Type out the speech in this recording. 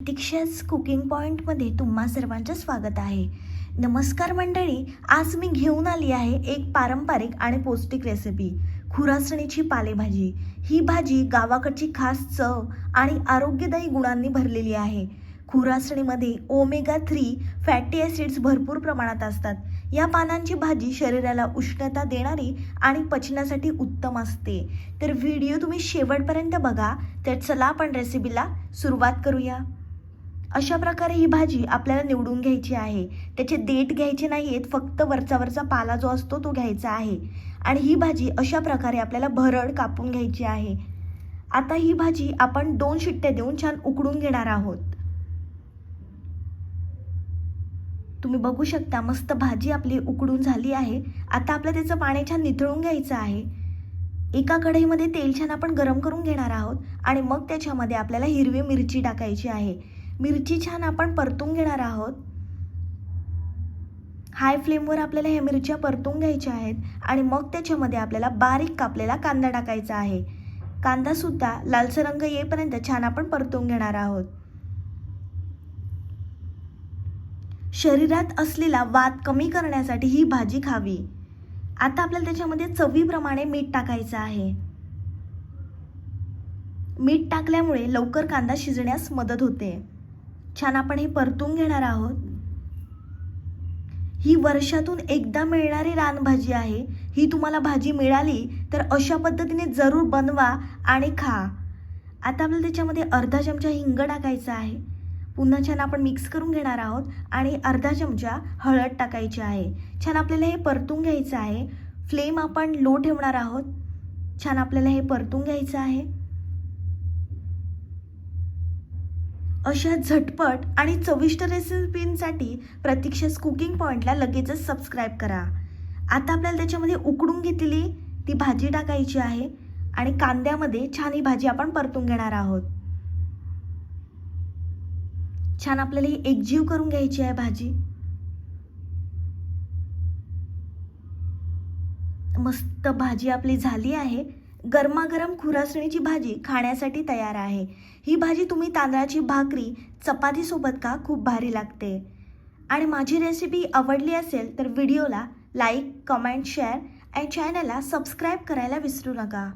प्रतीक्षाच cooking पॉईंटमध्ये तुम्हा सर्वांचं स्वागत आहे. नमस्कार मंडळी आज मी घेऊन आली आहे एक पारंपरिक आणि पौष्टिक रेसिपी खुरासणीची पालेभाजी. ही भाजी गावाकडची खास चव आणि आरोग्यदायी गुणांनी भरलेली आहे. खुरासणीमध्ये ओमेगा थ्री फॅटी ॲसिड्स भरपूर प्रमाणात असतात. या पानांची भाजी शरीराला उष्णता देणारी आणि पचनासाठी उत्तम असते. तर व्हिडिओ तुम्ही शेवटपर्यंत बघा. तर चला आपण रेसिपीला सुरुवात करूया. अशा प्रकारे ही भाजी आपल्याला निवडून घ्यायची आहे. त्याचे देठ घ्यायचे नाही आहेत फक्त वरचा वरचा पाला जो असतो तो घ्यायचा आहे. आणि ही भाजी अशा प्रकारे आपल्याला भरड कापून घ्यायची आहे. आता ही भाजी आपण दोन शिट्ट्या देऊन छान उकडून घेणार आहोत. तुम्ही बघू शकता मस्त भाजी आपली उकडून झाली आहे. आता आपलं त्याचं पाणी छान निथळून घ्यायचं आहे. एका कढईमध्ये तेल छान आपण गरम करून घेणार आहोत. आणि मग त्याच्यामध्ये आपल्याला हिरवी मिरची टाकायची आहे. मिरची छान आपण परतून घेणार आहोत. हाय फ्लेमवर आपल्याला ह्या मिरच्या परतून घ्यायच्या आहेत आणि मग त्याच्यामध्ये आपल्याला बारीक कापलेला कांदा टाकायचा आहे. कांदासुद्धा लालसर रंग येईपर्यंत छान आपण परतून घेणार आहोत. शरीरात असलेला वात कमी करण्यासाठी ही भाजी खावी. आता आपल्याला त्याच्यामध्ये चवीप्रमाणे मीठ टाकायचं आहे. मीठ टाकल्यामुळे लवकर कांदा शिजण्यास मदत होते. छान आपण हे परतून घेणार आहोत. ही वर्षातून एकदा मिळणारी रानभाजी आहे. ही तुम्हाला भाजी मिळाली तर अशा पद्धतीने जरूर बनवा आणि खा. आता आपल्याला त्याच्यामध्ये अर्धा चमचा हिंग टाकायचा आहे. पुन्हा छान आपण मिक्स करून घेणार आहोत आणि अर्धा चमचा हळद टाकायची आहे. छान आपल्याला हे परतून घ्यायचं आहे. फ्लेम आपण लो ठेवणार आहोत. छान आपल्याला हे परतून घ्यायचं आहे. अशा झटपट आणि चविष्ट रेसिपींसाठी प्रतीक्षास कुकिंग पॉईंटला लगेचच सबस्क्राईब करा. आता आपल्याला त्याच्यामध्ये उकडून घेतलेली ती भाजी टाकायची आहे आणि कांद्यामध्ये छान ही भाजी आपण परतून घेणार आहोत. छान आपल्याला ही एकजीव करून घ्यायची आहे भाजी. मस्त भाजी आपली झाली आहे. गरमागरम खुरासणीची भाजी खाण्यासाठी तयार आहे. ही भाजी तुम्ही तांदळाची भाकरी चपातीसोबत का? खूप भारी लागते. आणि माझी रेसिपी आवडली असेल तर व्हिडिओला लाईक कमेंट शेअर आणि चॅनलला सबस्क्राईब करायला विसरू नका.